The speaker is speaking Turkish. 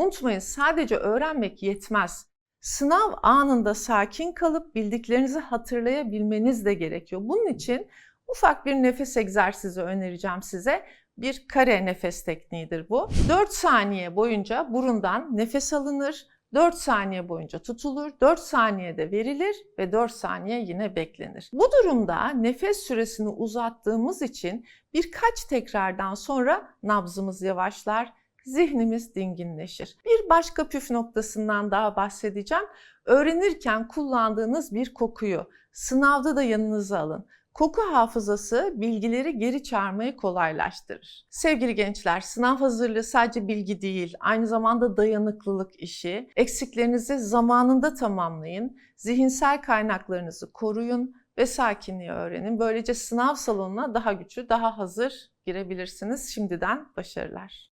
Unutmayın sadece öğrenmek yetmez. Sınav anında sakin kalıp bildiklerinizi hatırlayabilmeniz de gerekiyor. Bunun için ufak bir nefes egzersizi önereceğim size. Bir kare nefes tekniğidir bu. 4 saniye boyunca burundan nefes alınır. 4 saniye boyunca tutulur, 4 saniyede verilir ve 4 saniye yine beklenir. Bu durumda nefes süresini uzattığımız için birkaç tekrardan sonra nabzımız yavaşlar, zihnimiz dinginleşir. Bir başka püf noktasından daha bahsedeceğim. Öğrenirken kullandığınız bir kokuyu sınavda da yanınıza alın. Koku hafızası bilgileri geri çağırmayı kolaylaştırır. Sevgili gençler, sınav hazırlığı sadece bilgi değil, aynı zamanda dayanıklılık işi. Eksiklerinizi zamanında tamamlayın, zihinsel kaynaklarınızı koruyun ve sakinliği öğrenin. Böylece sınav salonuna daha güçlü, daha hazır girebilirsiniz. Şimdiden başarılar.